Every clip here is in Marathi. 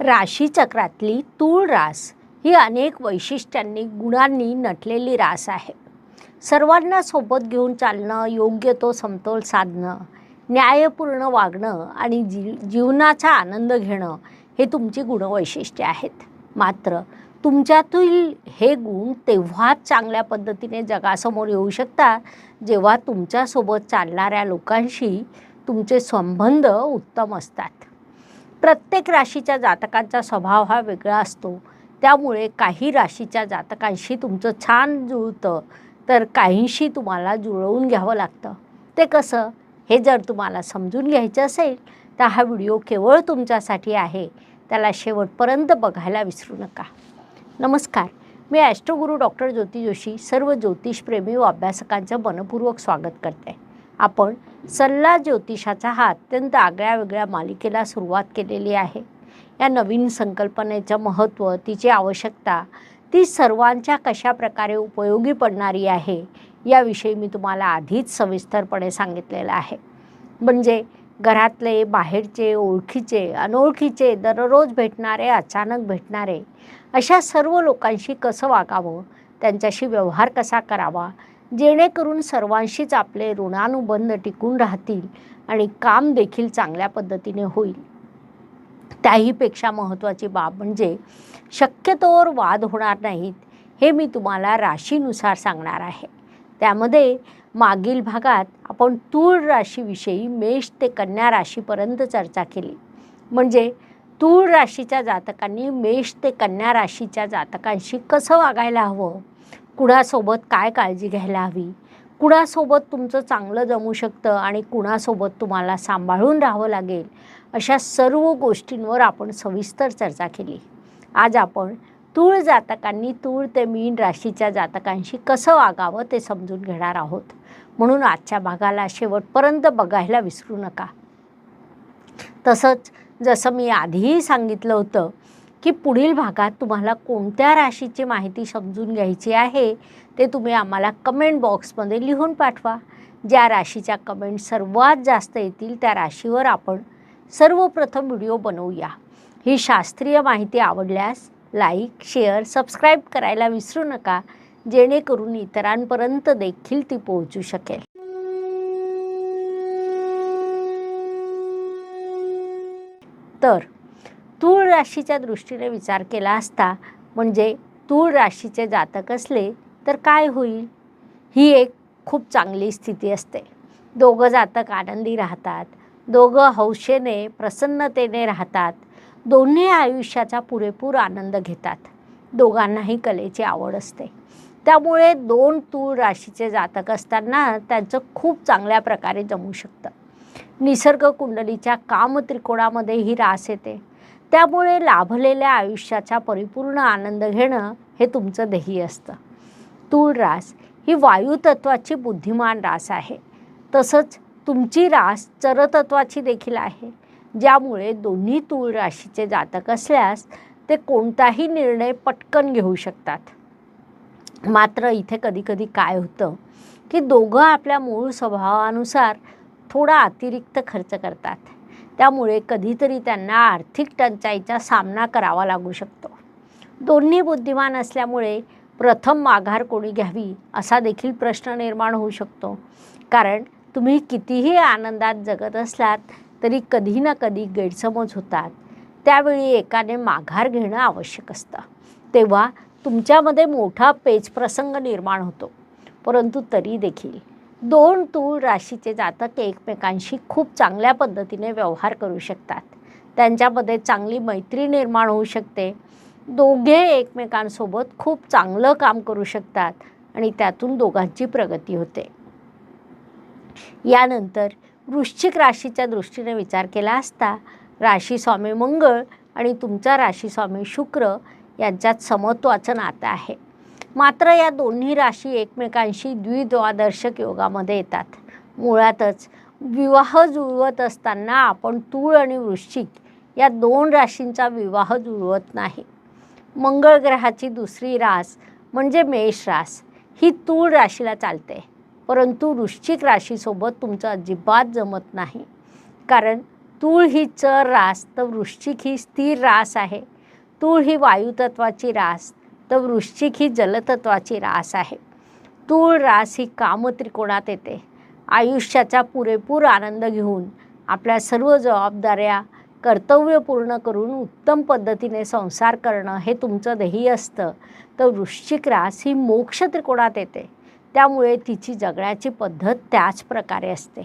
राशीचक्रातली तूळ रास ही अनेक वैशिष्ट्यांनी गुणांनी नटलेली रास आहे. सर्वांना सोबत घेऊन चालणं योग्य तो समतोल साधणं न्यायपूर्ण वागणं आणि जी जीवनाचा आनंद घेणं हे तुमची गुणवैशिष्ट्ये आहेत. मात्र तुमच्यातील हे गुण तेव्हाच चांगल्या पद्धतीने जगासमोर येऊ शकतात जेव्हा तुमच्यासोबत चालणाऱ्या लोकांशी तुमचे संबंध उत्तम असतात. प्रत्येक राशीच्या जातकांचा स्वभाव हा वेगळा असतो. त्यामुळे काही राशीच्या जातकांशी तुमचं छान जुळतं तर काहींशी तुम्हाला जुळवून घ्यावं लागतं. ते कसं? हे जर तुम्हाला समजून घ्यायचं असेल तर हा व्हिडिओ केवळ तुमच्यासाठी आहे. त्याला शेवटपर्यंत बघायला विसरू नका. नमस्कार. मी ॲस्ट्रोगुरू डॉक्टर ज्योती जोशी सर्व ज्योतिषप्रेमी व अभ्यासकांचं मनपूर्वक स्वागत करते. आपण सल्ला ज्योतिषाचा हा अत्यंत आगळ्या वेगळ्या मालिकेला सुरुवात केलेली आहे. या नवीन संकल्पनेचं महत्त्व तिची आवश्यकता ती सर्वांच्या कशा प्रकारे उपयोगी पडणारी आहे याविषयी मी तुम्हाला आधीच सविस्तरपणे सांगितलेलं आहे. म्हणजे घरातले बाहेरचे ओळखीचे अनोळखीचे दररोज भेटणारे अचानक भेटणारे अशा सर्व लोकांशी कसं वागावं त्यांच्याशी व्यवहार कसा करावा जेणेकरून सर्वांशीच आपले ऋणानुबंध टिकून राहतील आणि काम देखील चांगल्या पद्धतीने होईल. त्याहीपेक्षा महत्त्वाची बाब म्हणजे शक्यतोवर वाद होणार नाहीत हे मी तुम्हाला राशीनुसार सांगणार आहे. त्यामध्ये मागील भागात आपण तूळ राशीविषयी मेष ते कन्या राशीपर्यंत चर्चा केली. म्हणजे तूळ राशीच्या जातकांनी मेष ते कन्या राशीच्या जातकांशी कसं वागायला हवं? कुणासोबत काय काळजी घ्यायला हवी? कुणासोबत तुमचं चांगलं जमू शकतं आणि कुणासोबत तुम्हाला सांभाळून राहावं लागेल? अशा सर्व गोष्टींवर आपण सविस्तर चर्चा केली. आज आपण तूळ जातकांनी तूळ ते मीन राशीच्या जातकांशी कसं वागावं ते समजून घेणार आहोत. म्हणून आजच्या भागाला शेवटपर्यंत बघायला विसरू नका. तसंच जसं मी आधीही सांगितलं होतं की पुढील भागात तुम्हाला कोणत्या राशीची माहिती समजून घ्यायची आहे ते तुम्ही आम्हाला कमेंट बॉक्समध्ये लिहून पाठवा. ज्या राशीच्या कमेंट सर्वात जास्त येतील त्या राशीवर आपण सर्वप्रथम व्हिडिओ बनवूया. ही शास्त्रीय माहिती आवडल्यास लाईक शेअर सबस्क्राईब करायला विसरू नका जेणेकरून इतरांपर्यंत देखील ती पोहोचू शकेल. तर तूळ राशीच्या दृष्टीने विचार केला असता म्हणजे तूळ राशीचे जातक असले तर काय होईल? ही एक खूप चांगली स्थिती असते. दोघं जातक आनंदी राहतात दोघं हौशेने प्रसन्नतेने राहतात दोन्ही आयुष्याचा पुरेपूर आनंद घेतात. दोघांनाही कलेची आवड असते. त्यामुळे दोन तूळ राशीचे जातक असताना त्यांचं खूप चांगल्या प्रकारे जमू शकतं. निसर्ग कुंडलीच्या कामत्रिकोणामध्ये ही रास येते. त्यामुळे लाभलेल्या आयुष्याचा परिपूर्ण आनंद घेणं हे तुमचं ध्येय असतं. तूळ रास ही वायुतत्वाची बुद्धिमान रास आहे. तसंच तुमची रास चरतत्वाची देखील आहे. ज्यामुळे दोन्ही तूळ राशीचे जातक असल्यास ते कोणताही निर्णय पटकन घेऊ शकतात. मात्र इथे कधीकधी काय होतं की दोघं आपल्या मूळ स्वभावानुसार थोडा अतिरिक्त खर्च करतात. त्यामुळे कधीतरी त्यांना आर्थिक टंचाईचा सामना करावा लागू शकतो. दोन्ही बुद्धिमान असल्यामुळे प्रथम माघार कोणी घ्यावी असा देखील प्रश्न निर्माण होऊ शकतो. कारण तुम्ही कितीही आनंदात जगत असलात तरी कधी ना कधी गैरसमज होतात. त्यावेळी एकाने माघार घेणं आवश्यक असतं. तेव्हा तुमच्यामध्ये मोठा पेचप्रसंग निर्माण होतो. परंतु तरी देखील दोन तूळ राशीचे जातक एकमेकांशी खूप चांगल्या पद्धतीने व्यवहार करू शकतात. त्यांच्यामध्ये चांगली मैत्री निर्माण होऊ शकते. दोघे एकमेकांसोबत खूप चांगलं काम करू शकतात आणि त्यातून दोघांची प्रगती होते. यानंतर वृश्चिक राशीच्या दृष्टीने विचार केला असता राशी स्वामी मंगळ आणि तुमचा राशी स्वामी शुक्र यांच्यात समत्वाचं नातं आहे. मात्र या दोन्ही राशी एकमेकांशी द्विद्वादर्शक योगामध्ये येतात. मुळातच विवाह जुळवत असताना आपण तूळ आणि वृश्चिक या दोन राशींचा विवाह जुळवत नाही. मंगळ ग्रहाची दुसरी रास म्हणजे मेष रास ही तूळ राशीला चालते. परंतु वृश्चिक राशीसोबत तुमचं अजिबात जमत नाही. कारण तूळ ही चर रास तर वृश्चिक ही स्थिर रास आहे. तूळ ही वायुतत्वाची रास तर वृश्चिक ही जलतत्वाची रास आहे. तूळ रास ही कामत्रिकोणात येते. आयुष्याचा पुरेपूर आनंद घेऊन आपल्या सर्व जबाबदाऱ्या कर्तव्य पूर्ण करून उत्तम पद्धतीने संसार करणं हे तुमचं ध्येय असतं. तर वृश्चिक रास ही मोक्ष त्रिकोणात येते. त्यामुळे तिची जगण्याची पद्धत त्याच प्रकारे असते.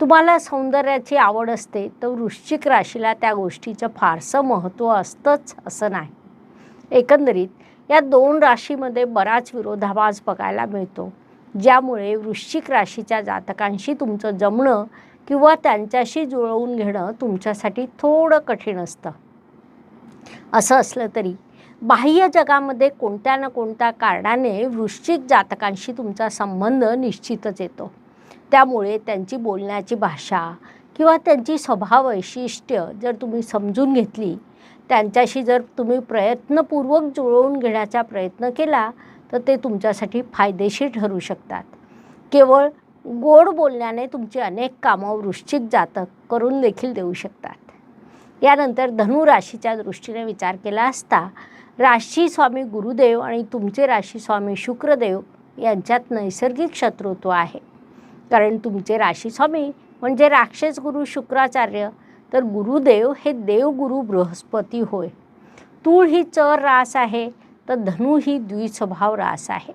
तुम्हाला सौंदर्याची आवड असते तर वृश्चिक राशीला त्या गोष्टीचं फारसं महत्त्व असतंच असं नाही. एकंदरीत या दोन राशीमध्ये बराच विरोधाभास बघायला मिळतो. ज्यामुळे वृश्चिक राशीच्या जातकांशी तुमचं जमणं किंवा त्यांच्याशी जुळवून घेणं तुमच्यासाठी थोडं कठीण असतं. असं असलं तरी बाह्य जगामध्ये कोणत्या ना कोणत्या कारणाने वृश्चिक जातकांशी तुमचा संबंध निश्चितच येतो. त्यामुळे त्यांची बोलण्याची भाषा किंवा त्यांची स्वभाव वैशिष्ट्य जर तुम्ही समजून घेतली त्यांच्याशी जर तुम्ही प्रयत्नपूर्वक जुळवून घेण्याचा प्रयत्न केला तर ते तुमच्यासाठी फायदेशीर ठरू शकतात. केवळ गोड बोलण्याने तुमची अनेक कामं वृश्चिक जातक करून देखील देऊ शकतात. यानंतर धनु राशीच्या दृष्टीने विचार केला असता राशी स्वामी गुरुदेव आणि तुमचे राशी स्वामी शुक्रदेव यांच्यात नैसर्गिक शत्रुत्व आहे. कारण तुमचे राशी स्वामी म्हणजे राक्षस गुरु शुक्राचार्य तर गुरुदेव हे देवगुरु बृहस्पती होय. तूळ ही चर रास आहे तर धनु ही द्विस्वभाव रास आहे.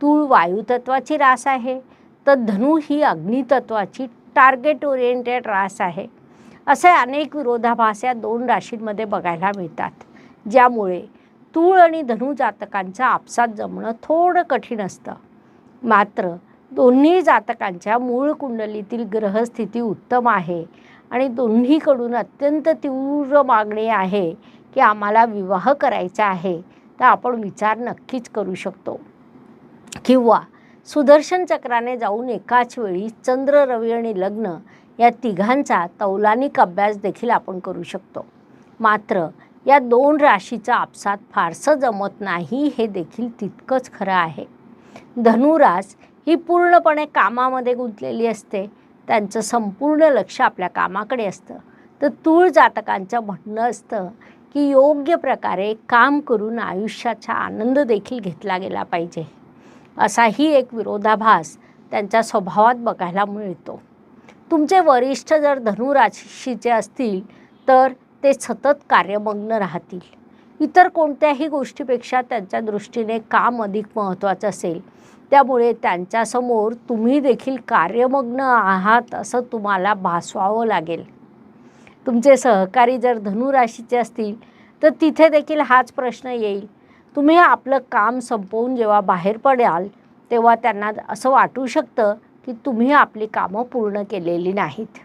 तूळ वायुतत्वाची रास आहे तर धनु ही अग्नितत्वाची टार्गेट ओरिएंटेड रास आहे. असे अनेक विरोधाभास या दोन राशींमध्ये बघायला मिळतात ज्यामुळे तूळ आणि धनु जातकांचं आपसात जमणं थोडं कठीण असतं. मात्र दोन्ही जातकांच्या मूळ कुंडलीतील ग्रहस्थिती उत्तम आहे आणि दोन्हीकडून अत्यंत तीव्र मागणी आहे की आम्हाला विवाह करायचा आहे. तर आपण विचार नक्कीच करू शकतो. किंवा सुदर्शन चक्राने जाऊन एकाच वेळी चंद्र रवी आणि लग्न या तिघांचा तौलानिक अभ्यास देखील आपण करू शकतो. मात्र या दोन राशीचा आपसात फारसं जमत नाही हे देखील तितकंच खरं आहे. धनुरास ही पूर्णपणे कामामध्ये गुंतलेली असते. त्यांचं संपूर्ण लक्ष आपल्या कामाकडे असतं. तर तूळ जातकांचं म्हणणं असतं की योग्य प्रकारे काम करून आयुष्याचा आनंद देखील घेतला गेला पाहिजे. असाही एक विरोधाभास त्यांच्या स्वभावात बघायला मिळतो. तुमचे वरिष्ठ जर धनुराशीचे असतील तर ते सतत कार्यमग्न राहतील. इतर कोणत्याही गोष्टीपेक्षा त्यांच्या दृष्टीने काम अधिक महत्त्वाचं असेल. त्यामुळे त्यांच्यासमोर तुम्ही देखील कार्यमग्न आहात असं तुम्हाला भासवावं लागेल. तुमचे सहकारी जर धनुराशीचे असतील तर तिथे देखील हाच प्रश्न येईल. तुम्ही आपलं काम संपवून जेव्हा बाहेर पडाल तेव्हा त्यांना असं वाटू शकतं की तुम्ही आपली कामं पूर्ण केलेली नाहीत.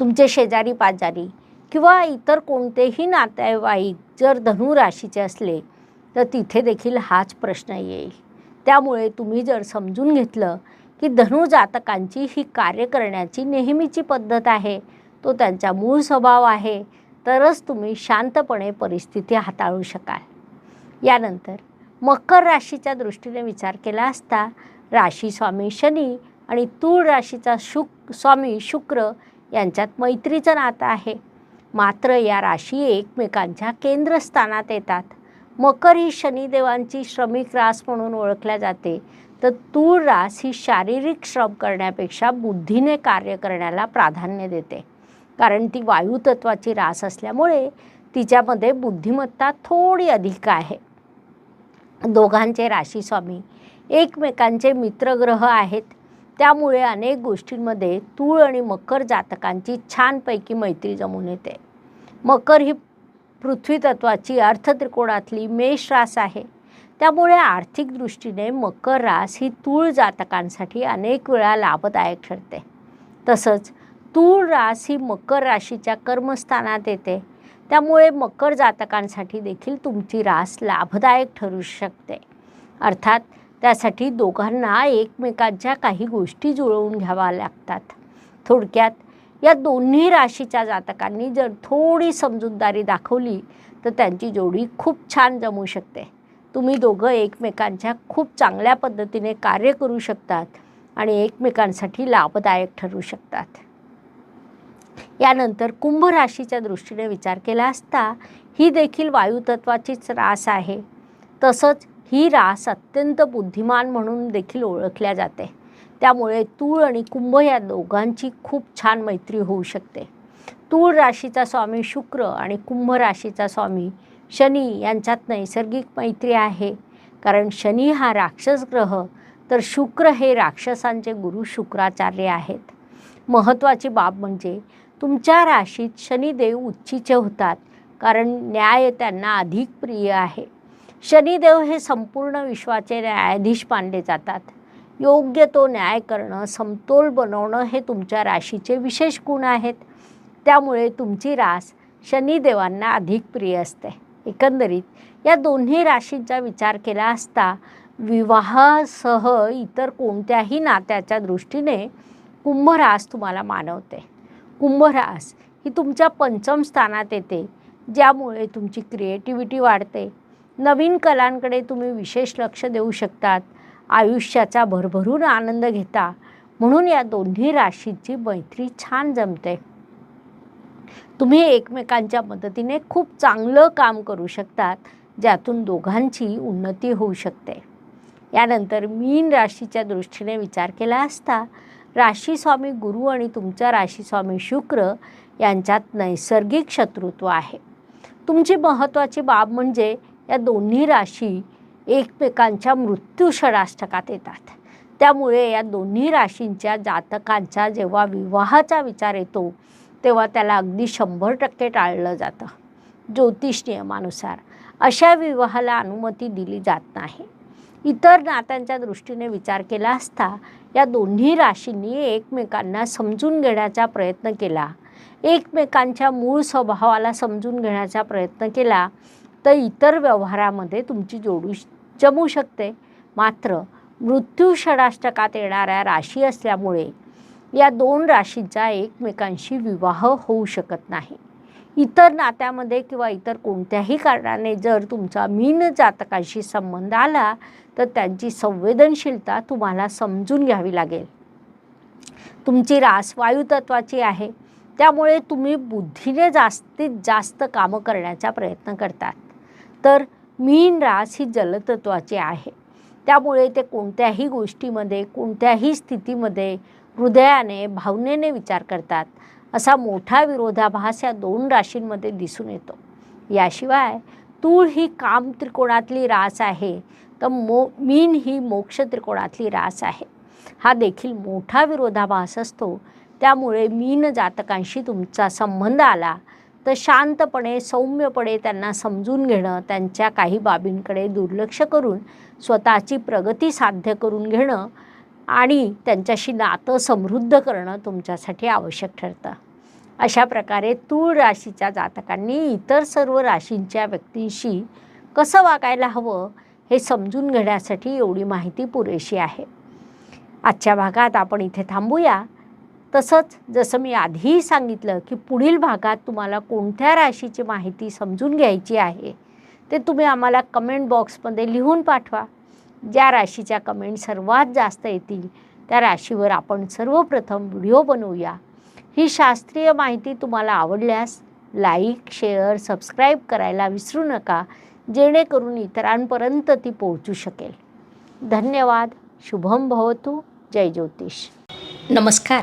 तुमचे शेजारी पाजारी किंवा इतर कोणतेही नातेवाईक जर धनुराशीचे असले तर तिथे देखील हाच प्रश्न येईल. त्यामुळे तुम्ही जर समजून घेतलं की धनु जातकांची ही कार्य करण्याची नेहमीची पद्धत आहे तो त्यांचा मूळ स्वभाव आहे तरच तुम्ही शांतपणे परिस्थिती हाताळू शकाल. यानंतर मकर राशीच्या दृष्टीने विचार केला असता राशी स्वामी शनी आणि तूळ राशीचा शुक स्वामी शुक्र यांच्यात मैत्रीचं नातं आहे. मात्र या राशी एकमेकांच्या केंद्रस्थानात येतात. मकर ही शनिदेवांची श्रमिक रास म्हणून ओळखल्या जाते. तर तूळ रास ही शारीरिक श्रम करण्यापेक्षा बुद्धीने कार्य करण्याला प्राधान्य देते. कारण ती वायुतत्वाची रास असल्यामुळे तिच्यामध्ये बुद्धिमत्ता थोडी अधिक आहे. दोघांचे राशीस्वामी एकमेकांचे मित्रग्रह आहेत. त्यामुळे अनेक गोष्टींमध्ये तूळ आणि मकर जातकांची छानपैकी मैत्री जमून येते. मकर ही पृथ्वी तत्वाची अर्थत्रिकोणातली मेष रास आहे. त्यामुळे आर्थिक दृष्टीने मकर रास ही तूळ जातकांसाठी अनेक वेळा लाभदायक ठरते. तसंच तूळ रास ही मकर राशीच्या कर्मस्थानात येते. त्यामुळे मकर जातकांसाठी देखील तुमची रास लाभदायक ठरू शकते. अर्थात त्यासाठी दोघांना एकमेकांच्या काही गोष्टी जुळवून घ्याव्या लागतात. थोडक्यात या दोन्ही राशीच्या जातकांनी जर थोडी समजूतदारी दाखवली तर त्यांची जोडी खूप छान जमू शकते. तुम्ही दोघं एकमेकांच्या खूप चांगल्या पद्धतीने कार्य करू शकतात आणि एकमेकांसाठी लाभदायक ठरू शकतात. यानंतर कुंभ राशीच्या दृष्टीने विचार केला असता ही देखील वायुतत्वाचीच रास आहे. तसंच ही रास अत्यंत बुद्धिमान म्हणून देखील ओळखल्या जाते. त्यामुळे तूळ आणि कुंभ या दोघांची खूप छान मैत्री होऊ शकते. तूळ राशीचा स्वामी शुक्र आणि कुंभ राशीचा स्वामी शनी यांच्यात नैसर्गिक मैत्री आहे. कारण शनी हा राक्षस ग्रह तर शुक्र हे राक्षसांचे गुरु शुक्राचार्य आहेत. महत्त्वाची बाब म्हणजे तुमच्या राशीत शनिदेव उच्चीचे होतात कारण न्याय त्यांना अधिक प्रिय आहे. शनिदेव हे संपूर्ण विश्वाचे न्यायाधीश मानले जातात. योग्य तो न्याय करणं समतोल बनवणं हे तुमच्या राशीचे विशेष गुण आहेत. त्यामुळे तुमची रास शनिदेवांना अधिक प्रिय असते. एकंदरीत या दोन्ही राशींचा विचार केला असता विवाहासह इतर कोणत्याही नात्याच्या दृष्टीने कुंभरास तुम्हाला मानवते. कुंभरास ही तुमच्या पंचम स्थानात येते ज्यामुळे तुमची क्रिएटिव्हिटी वाढते. नवीन कलांकडे तुम्ही विशेष लक्ष देऊ शकतात. आयुष्याचा भरभरून आनंद घेता. म्हणून या दोन्ही राशीची मैत्री छान जमते. तुम्ही एकमेकांच्या मदतीने खूप चांगलं काम करू शकतात ज्यातून दोघांची उन्नती होऊ शकते. यानंतर मीन राशीच्या दृष्टीने विचार केला असता राशीस्वामी गुरु आणि तुमचा राशीस्वामी शुक्र यांच्यात नैसर्गिक शत्रुत्व आहे. तुमची महत्त्वाची बाब म्हणजे या दोन्ही राशी एकमेकांच्या मृत्यू षडाष्टकात येतात. त्यामुळे या दोन्ही राशींच्या जातकांचा जेव्हा विवाहाचा विचार येतो तेव्हा त्याला अगदी शंभर टक्के टाळलं जातं. ज्योतिष नियमानुसार अशा विवाहाला अनुमती दिली जात नाही. इतर नात्यांच्या दृष्टीने विचार केला असता या दोन्ही राशींनी एकमेकांना समजून घेण्याचा प्रयत्न केला. एकमेकांच्या मूळ स्वभावाला समजून घेण्याचा प्रयत्न केला तर इतर व्यवहारामध्ये तुमची जोडू जमू शकते. मात्र मृत्यू षडाष्टकात येणाऱ्या राशी असल्यामुळे या दोन राशींचा एकमेकांशी विवाह होऊ शकत नाही. इतर नात्यामध्ये किंवा इतर कोणत्याही कारणाने जर तुमचा मीन जातकांशी संबंध आला तर त्यांची संवेदनशीलता तुम्हाला समजून घ्यावी लागेल. तुमची रास वायुतत्वाची आहे. त्यामुळे तुम्ही बुद्धीने जास्तीत जास्त कामं करण्याचा प्रयत्न करतात. तर मीन रास ही जलतत्वाची आहे. त्यामुळे ते कोणत्याही गोष्टीमध्ये कोणत्याही स्थितीमध्ये हृदयाने भावनेने विचार करतात. असा मोठा विरोधाभास या दोन राशींमध्ये दिसून येतो. याशिवाय तूळ ही काम त्रिकोणातली रास आहे. तर मो मीन ही मोक्ष त्रिकोणातली रास आहे. हा देखील मोठा विरोधाभास असतो. त्यामुळे मीन जातकांशी तुमचा संबंध आला तर शांतपणे सौम्यपणे त्यांना समजून घेणं त्यांच्या काही बाबींकडे दुर्लक्ष करून स्वतःची प्रगती साध्य करून घेणं आणि त्यांच्याशी नातं समृद्ध करणं तुमच्यासाठी आवश्यक ठरतं. अशा प्रकारे तूळ राशीच्या जातकांनी इतर सर्व राशींच्या व्यक्तींशी कसं वागायला हवं हे समजून घेण्यासाठी एवढी माहिती पुरेशी आहे. आजच्या भागात आपण इथे थांबूया. तसंच जसं मी आधीही सांगितलं की पुढील भागात तुम्हाला कोणत्या राशीची माहिती समजून घ्यायची आहे ते तुम्ही आम्हाला कमेंट बॉक्समध्ये लिहून पाठवा. ज्या राशीच्या कमेंट सर्वात जास्त येतील त्या राशीवर आपण सर्वप्रथम व्हिडिओ बनवूया. ही शास्त्रीय माहिती तुम्हाला आवडल्यास लाईक शेअर सबस्क्राईब करायला विसरू नका जेणेकरून इतरांपर्यंत ती पोहोचू शकेल. धन्यवाद शुभम भवतु जय ज्योतिष. नमस्कार.